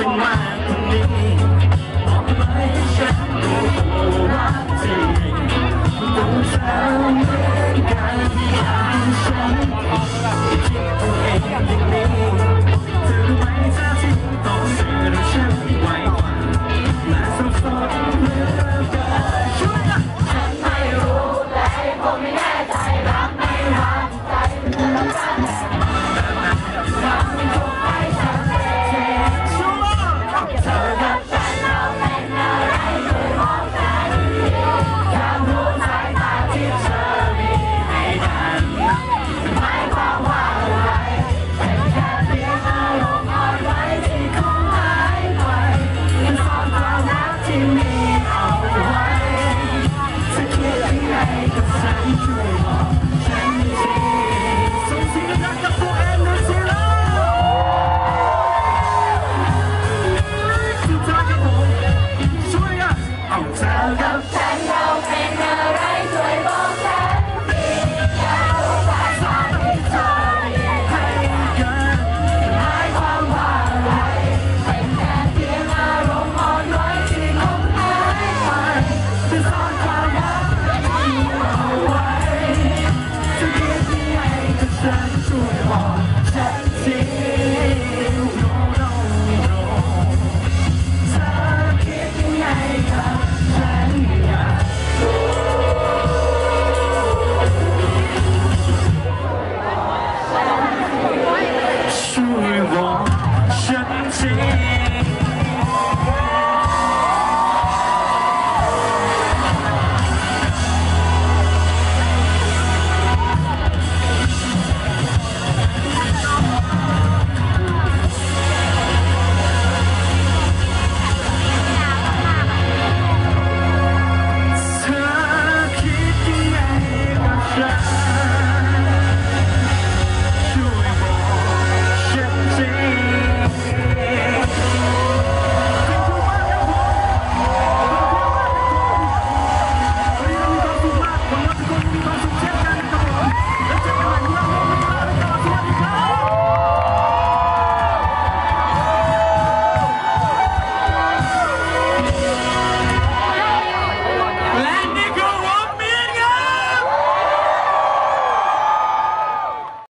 จะมากกว่านี้บอกเลยฉันรู้ตัวรักจริงต้องเธอเหมือนกันอยากให้ฉัน each way.